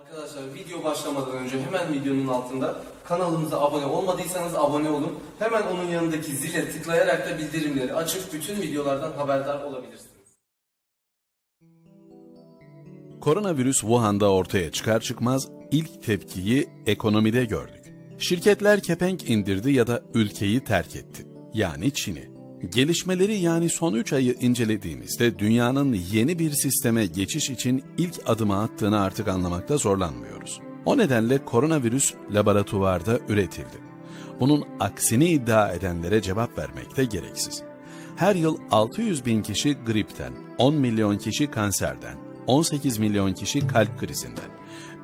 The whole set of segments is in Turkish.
Arkadaşlar video başlamadan önce hemen videonun altında kanalımıza abone olmadıysanız abone olun. Hemen onun yanındaki zile tıklayarak da bildirimleri açıp bütün videolardan haberdar olabilirsiniz. Koronavirüs Wuhan'da ortaya çıkar çıkmaz ilk tepkiyi ekonomide gördük. Şirketler kepenk indirdi ya da ülkeyi terk etti. Yani Çin'i. Gelişmeleri yani son 3 ayı incelediğimizde dünyanın yeni bir sisteme geçiş için ilk adımı attığını artık anlamakta zorlanmıyoruz. O nedenle koronavirüs laboratuvarda üretildi. Bunun aksini iddia edenlere cevap vermek de gereksiz. Her yıl 600 bin kişi gripten, 10 milyon kişi kanserden, 18 milyon kişi kalp krizinden,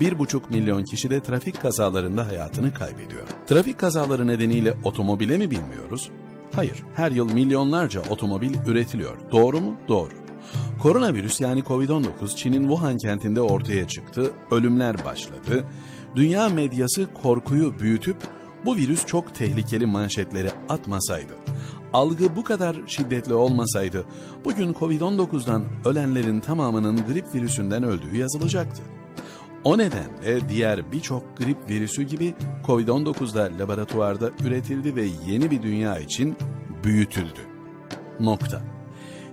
1,5 milyon kişi de trafik kazalarında hayatını kaybediyor. Trafik kazaları nedeniyle otomobile mi binmiyoruz? Hayır, her yıl milyonlarca otomobil üretiliyor. Doğru mu? Doğru. Koronavirüs yani Covid-19 Çin'in Wuhan kentinde ortaya çıktı, ölümler başladı. Dünya medyası korkuyu büyütüp bu virüs çok tehlikeli manşetleri atmasaydı, algı bu kadar şiddetli olmasaydı, bugün Covid-19'dan ölenlerin tamamının grip virüsünden öldüğü yazılacaktı. O nedenle diğer birçok grip virüsü gibi Covid-19 da laboratuvarda üretildi ve yeni bir dünya için büyütüldü. Nokta.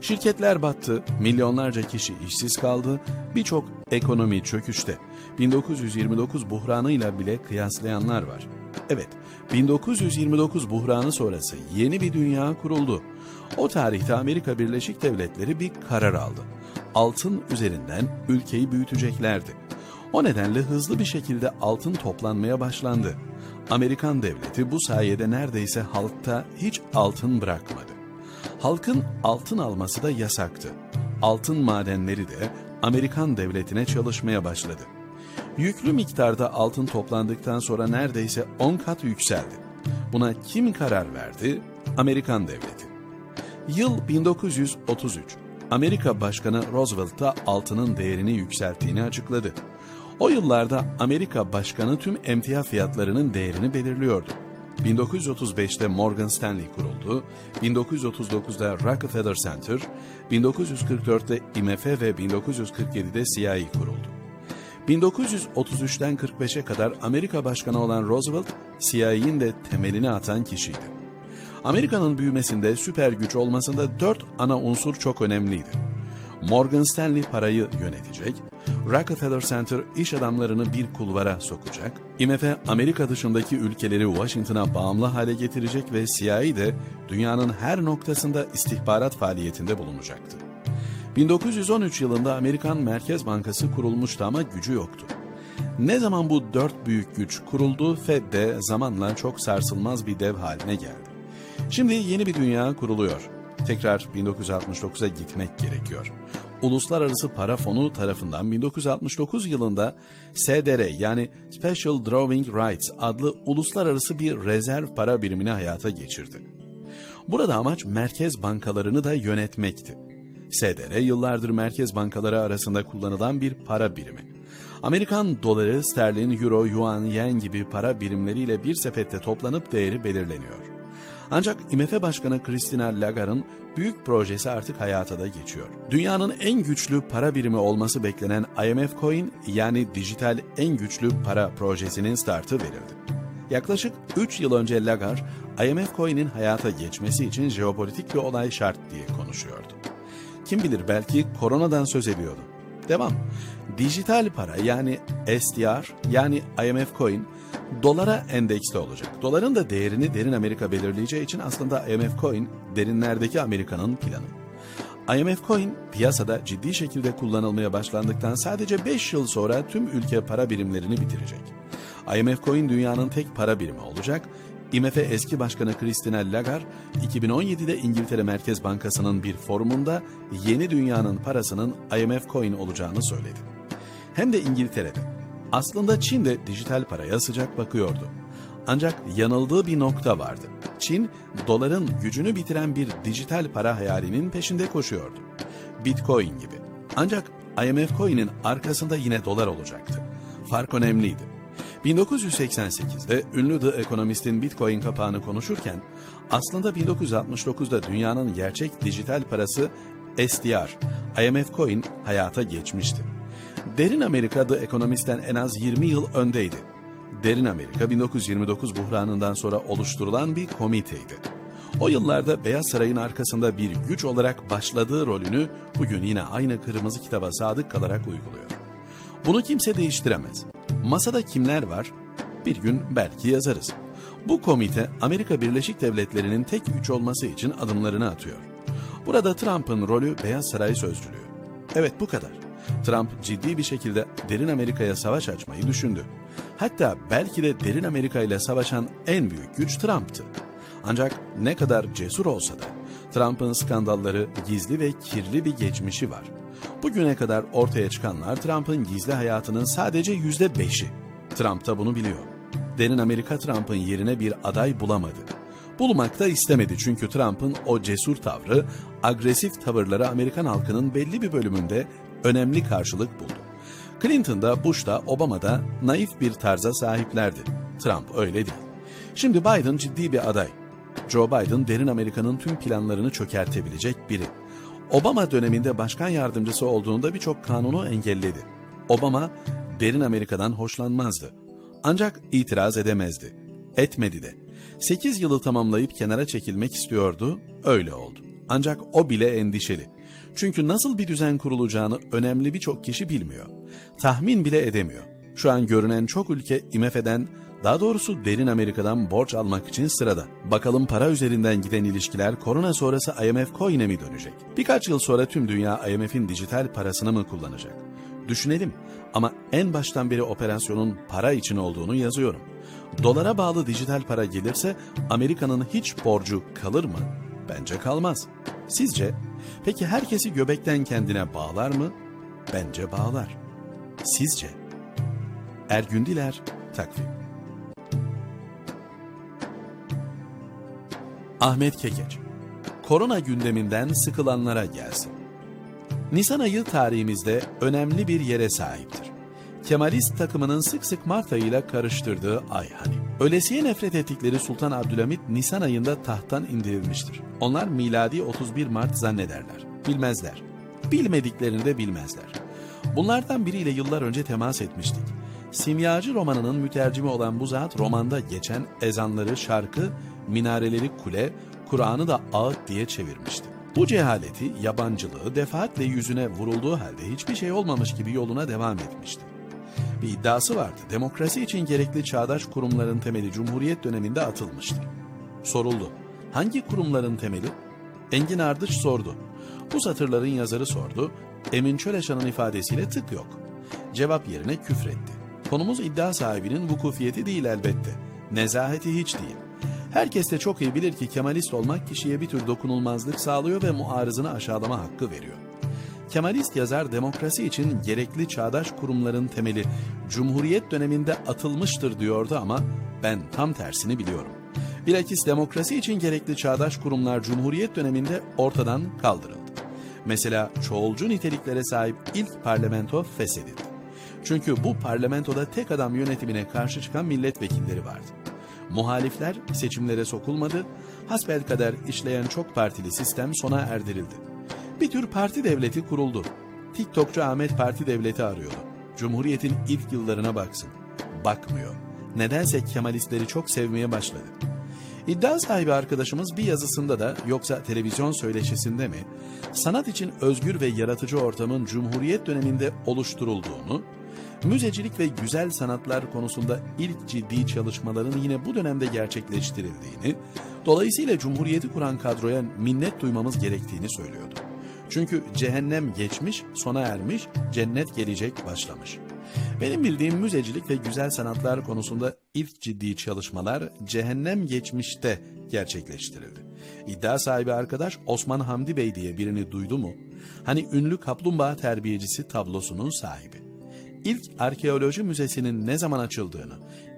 Şirketler battı, milyonlarca kişi işsiz kaldı, birçok ekonomi çöküşte. 1929 buhranıyla bile kıyaslayanlar var. Evet, 1929 buhranı sonrası yeni bir dünya kuruldu. O tarihte Amerika Birleşik Devletleri bir karar aldı. Altın üzerinden ülkeyi büyüteceklerdi. O nedenle hızlı bir şekilde altın toplanmaya başlandı. Amerikan devleti bu sayede neredeyse halkta hiç altın bırakmadı. Halkın altın alması da yasaktı. Altın madenleri de Amerikan devletine çalışmaya başladı. Yüklü miktarda altın toplandıktan sonra neredeyse 10 kat yükseldi. Buna kim karar verdi? Amerikan devleti. Yıl 1933. Amerika Başkanı Roosevelt da altının değerini yükselttiğini açıkladı. O yıllarda Amerika Başkanı tüm emtia fiyatlarının değerini belirliyordu. 1935'te Morgan Stanley kuruldu, 1939'da Rockefeller Center, 1944'te IMF ve 1947'de CIA kuruldu. 1933'ten 45'e kadar Amerika Başkanı olan Roosevelt, CIA'nin de temelini atan kişiydi. Amerika'nın büyümesinde süper güç olmasında dört ana unsur çok önemliydi. Morgan Stanley parayı yönetecek, Rockefeller Center iş adamlarını bir kulvara sokacak, IMF Amerika dışındaki ülkeleri Washington'a bağımlı hale getirecek ve CIA de dünyanın her noktasında istihbarat faaliyetinde bulunacaktı. 1913 yılında Amerikan Merkez Bankası kurulmuştu ama gücü yoktu. Ne zaman bu dört büyük güç kuruldu, Fed de zamanla çok sarsılmaz bir dev haline geldi. Şimdi yeni bir dünya kuruluyor. Tekrar 1969'a gitmek gerekiyor. Uluslararası Para Fonu tarafından 1969 yılında SDR yani Special Drawing Rights adlı uluslararası bir rezerv para birimini hayata geçirdi. Burada amaç merkez bankalarını da yönetmekti. SDR yıllardır merkez bankaları arasında kullanılan bir para birimi. Amerikan doları, sterlin, euro, yuan, yen gibi para birimleriyle bir sepette toplanıp değeri belirleniyor. Ancak IMF Başkanı Christina Lagarde'ın büyük projesi artık hayata da geçiyor. Dünyanın en güçlü para birimi olması beklenen IMF Coin yani dijital en güçlü para projesinin startı verildi. Yaklaşık 3 yıl önce Lagarde, IMF Coin'in hayata geçmesi için jeopolitik bir olay şart diye konuşuyordu. Kim bilir belki koronadan söz ediyordu. Devam. Dijital para yani SDR yani IMF Coin dolara endeksli olacak. Doların da değerini derin Amerika belirleyeceği için aslında IMF Coin derinlerdeki Amerika'nın planı. IMF Coin piyasada ciddi şekilde kullanılmaya başlandıktan sadece 5 yıl sonra tüm ülke para birimlerini bitirecek. IMF Coin dünyanın tek para birimi olacak. IMF eski başkanı Christina Lagarde 2017'de İngiltere Merkez Bankası'nın bir forumunda yeni dünyanın parasının IMF Coin olacağını söyledi. Hem de İngiltere'de. Aslında Çin de dijital paraya sıcak bakıyordu. Ancak yanıldığı bir nokta vardı. Çin, doların gücünü bitiren bir dijital para hayalinin peşinde koşuyordu. Bitcoin gibi. Ancak IMF Coin'in arkasında yine dolar olacaktı. Fark önemliydi. 1988'de ünlü The Economist'in Bitcoin kapağını konuşurken aslında 1969'da dünyanın gerçek dijital parası SDR, IMF Coin hayata geçmişti. Derin Amerika The Economist'ten en az 20 yıl öndeydi. Derin Amerika 1929 buhranından sonra oluşturulan bir komiteydi. O yıllarda Beyaz Saray'ın arkasında bir güç olarak başladığı rolünü bugün yine aynı kırmızı kitaba sadık kalarak uyguluyor. Bunu kimse değiştiremez. Masada kimler var? Bir gün belki yazarız. Bu komite Amerika Birleşik Devletleri'nin tek güç olması için adımlarını atıyor. Burada Trump'ın rolü Beyaz Saray sözcülüğü. Evet bu kadar. Trump ciddi bir şekilde derin Amerika'ya savaş açmayı düşündü. Hatta belki de derin Amerika ile savaşan en büyük güç Trump'tı. Ancak ne kadar cesur olsa da Trump'ın skandalları gizli ve kirli bir geçmişi var. Bugüne kadar ortaya çıkanlar Trump'ın gizli hayatının sadece yüzde beşi. Trump da bunu biliyor. Derin Amerika Trump'ın yerine bir aday bulamadı. Bulmak da istemedi çünkü Trump'ın o cesur tavrı, agresif tavırları Amerikan halkının belli bir bölümünde önemli karşılık buldu. Clinton da Bush da Obama da naif bir tarza sahiplerdi. Trump öyle değil. Şimdi Biden ciddi bir aday. Joe Biden derin Amerika'nın tüm planlarını çökertebilecek biri. Obama döneminde başkan yardımcısı olduğunda birçok kanunu engelledi. Obama derin Amerika'dan hoşlanmazdı. Ancak itiraz edemezdi. Etmedi de. 8 yılı tamamlayıp kenara çekilmek istiyordu, öyle oldu. Ancak o bile endişeli. Çünkü nasıl bir düzen kurulacağını önemli birçok kişi bilmiyor. Tahmin bile edemiyor. Şu an görünen çok ülke IMF'den, daha doğrusu derin Amerika'dan borç almak için sırada. Bakalım para üzerinden giden ilişkiler korona sonrası IMF coin'e mi dönecek? Birkaç yıl sonra tüm dünya IMF'in dijital parasını mı kullanacak? Düşünelim ama en baştan beri operasyonun para için olduğunu yazıyorum. Dolara bağlı dijital para gelirse Amerika'nın hiç borcu kalır mı? Bence kalmaz. Sizce? Peki herkesi göbekten kendine bağlar mı? Bence bağlar. Sizce? Ergün Diler, Takvim Ahmet Kekeç Korona gündeminden sıkılanlara gelsin. Nisan ayı tarihimizde önemli bir yere sahiptir. Kemalist takımının sık sık Mart ayıyla karıştırdığı ay hani. Ölesiye nefret ettikleri Sultan Abdülhamit Nisan ayında tahttan indirilmiştir. Onlar miladi 31 Mart zannederler. Bilmezler. Bilmediklerini de bilmezler. Bunlardan biriyle yıllar önce temas etmiştik. Simyacı romanının mütercimi olan bu zat romanda geçen ezanları şarkı, minareleri kule, Kur'an'ı da ağıt diye çevirmişti. Bu cehaleti, yabancılığı defaatle yüzüne vurulduğu halde hiçbir şey olmamış gibi yoluna devam etmişti. Bir iddiası vardı. Demokrasi için gerekli çağdaş kurumların temeli Cumhuriyet döneminde atılmıştır. Soruldu. Hangi kurumların temeli? Engin Ardıç sordu. Bu satırların yazarı sordu. Emin Çöleşan'ın ifadesiyle tık yok. Cevap yerine küfretti. Konumuz iddia sahibinin vukufiyeti değil elbette. Nezaheti hiç değil. Herkes de çok iyi bilir ki Kemalist olmak kişiye bir tür dokunulmazlık sağlıyor ve muarızını aşağılama hakkı veriyor. Kemalist yazar demokrasi için gerekli çağdaş kurumların temeli Cumhuriyet döneminde atılmıştır diyordu ama ben tam tersini biliyorum. Bilakis demokrasi için gerekli çağdaş kurumlar Cumhuriyet döneminde ortadan kaldırıldı. Mesela çoğulcu niteliklere sahip ilk parlamento feshedildi. Çünkü bu parlamentoda tek adam yönetimine karşı çıkan milletvekilleri vardı. Muhalifler seçimlere sokulmadı, hasbelkader işleyen çok partili sistem sona erdirildi. Bir tür parti devleti kuruldu. TikTokçu Ahmet parti devleti arıyordu. Cumhuriyetin ilk yıllarına baksın. Bakmıyor. Nedense Kemalistleri çok sevmeye başladı. İddia sahibi arkadaşımız bir yazısında da yoksa televizyon söyleşisinde mi sanat için özgür ve yaratıcı ortamın Cumhuriyet döneminde oluşturulduğunu, müzecilik ve güzel sanatlar konusunda ilk ciddi çalışmaların yine bu dönemde gerçekleştirildiğini, dolayısıyla Cumhuriyeti kuran kadroya minnet duymamız gerektiğini söylüyordu. Çünkü cehennem geçmiş, sona ermiş, cennet gelecek başlamış. Benim bildiğim müzecilik ve güzel sanatlar konusunda ilk ciddi çalışmalar cehennem geçmişte gerçekleştirildi. İddia sahibi arkadaş Osman Hamdi Bey diye birini duydu mu? Hani ünlü kaplumbağa terbiyecisi tablosunun sahibi. İlk arkeoloji müzesinin ne zaman açıldığını,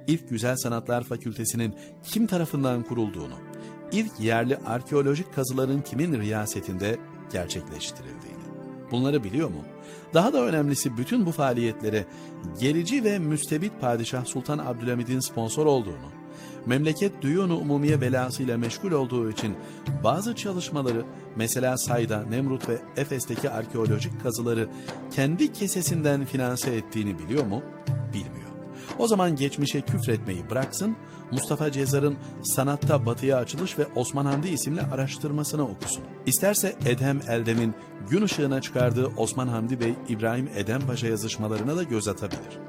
ilk güzel sanatlar fakültesinin kim tarafından kurulduğunu, ilk yerli arkeolojik kazıların kimin riyasetinde gerçekleştirildiğini. Bunları biliyor mu? Daha da önemlisi bütün bu faaliyetlere gerici ve müstebit padişah Sultan Abdülhamid'in sponsor olduğunu, memleket düğünü umumiye belasıyla meşgul olduğu için bazı çalışmaları mesela Sayda, Nemrut ve Efes'teki arkeolojik kazıları kendi kesesinden finanse ettiğini biliyor mu? Bilmiyor. O zaman geçmişe küfretmeyi bıraksın, Mustafa Cezar'ın Sanatta Batıya Açılış ve Osman Hamdi isimli araştırmasını okusun. İsterse Edhem Eldem'in gün ışığına çıkardığı Osman Hamdi Bey İbrahim Edhem Paşa yazışmalarına da göz atabilir.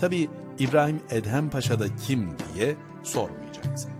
Tabii İbrahim Edhem Paşa da kim diye sormayacaksın.